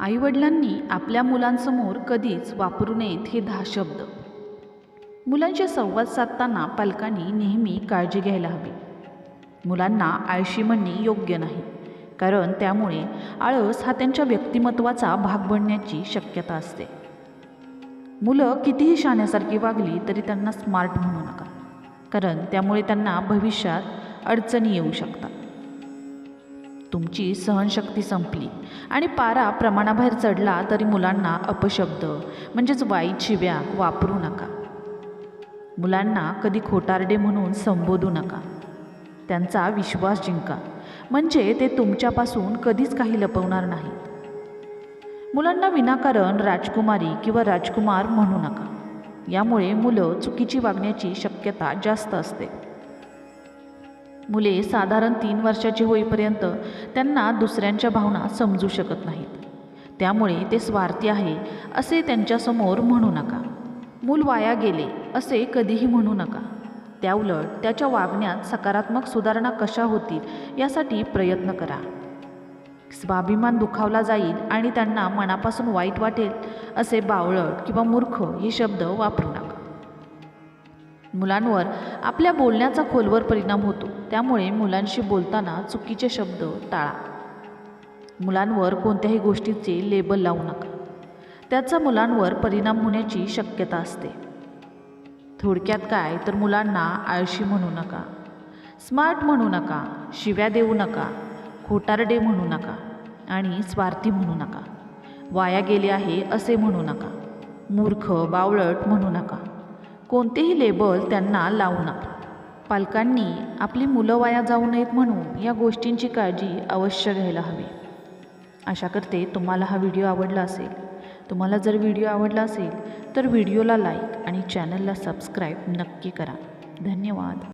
आईवडिलांनी आपल्या मुलांसमोर कधीच वापरू नयेत हे दहा शब्द. मुलांशी संवाद साधताना पालकांनी नेहमी काळजी घ्यायला हवी. मुलांना आळशी म्हणणे योग्य नाही कारण त्यामुळे आळस हा त्यांच्या व्यक्तिमत्वाचा भाग बनण्याची शक्यता असते. मुलं कितीही शाण्यासारखी वागली तरी त्यांना स्मार्ट म्हणू नका कारण त्यामुळे त्यांना भविष्यात अडचणी येऊ शकतात. तुमची सहनशक्ती संपली. आणि पारा प्रमाणाबाहेर चढला तरी मुलांना अपशब्द म्हणजेच वाईट शिव्या वापरू नका. मुलांना कधी खोटारडे म्हणून संबोधू नका. त्यांचा विश्वास जिंका. म्हणजे ते तुमच्यापासून कधीच काही लपवणार नाहीत. मुलांना विनाकारण राजकुमारी किंवा राजकुमार म्हणू नका. यामुळे मुलं चुकीची वागण्याची शक्यता जास्त असते. मुले साधारण तीन वर्षाची होईपर्यंत त्यांना दुसऱ्यांच्या भावना समजू शकत नाहीत. त्यामुळे ते स्वार्थी आहे असे त्यांच्यासमोर म्हणू नका. मूल वाया गेले असे कधीही म्हणू नका. त्याउलट त्याच्या वागण्यात सकारात्मक सुधारणा कशा होतील यासाठी प्रयत्न करा. स्वाभिमान दुखावला जाईल आणि त्यांना मनापासून वाईट वाटेल असे बावळट किंवा मूर्ख हे शब्द वापरू नका. मुलांवर आपल्या बोलण्याचा खोलवर परिणाम होतो. त्यामुळे मुलांशी बोलताना चुकीचे शब्द टाळा. मुलांवर कोणत्याही गोष्टीचे लेबल लावू नका. त्याचा मुलांवर परिणाम होण्याची शक्यता असते. थोडक्यात काय तर मुलांना आळशी म्हणू नका स्मार्ट म्हणू नका शिव्या देऊ नका खोटारडे म्हणू नका आणि स्वार्थी म्हणू नका. वाया गेले आहे असे म्हणू नका. मूर्ख बावळट म्हणू नका. कोणतेही लेबल त्यांना लावू नका. पालकांनी आपली मुलं वाया जाऊ नयेत म्हणून या गोष्टींची काळजी अवश्य घ्यायला हवी. आशा करते तुम्हाला हा व्हिडिओ आवडला असेल. तुम्हाला जर व्हिडिओ आवडला असेल तर व्हिडिओला लाईक आणि चॅनलला सबस्क्राईब नक्की करा. धन्यवाद.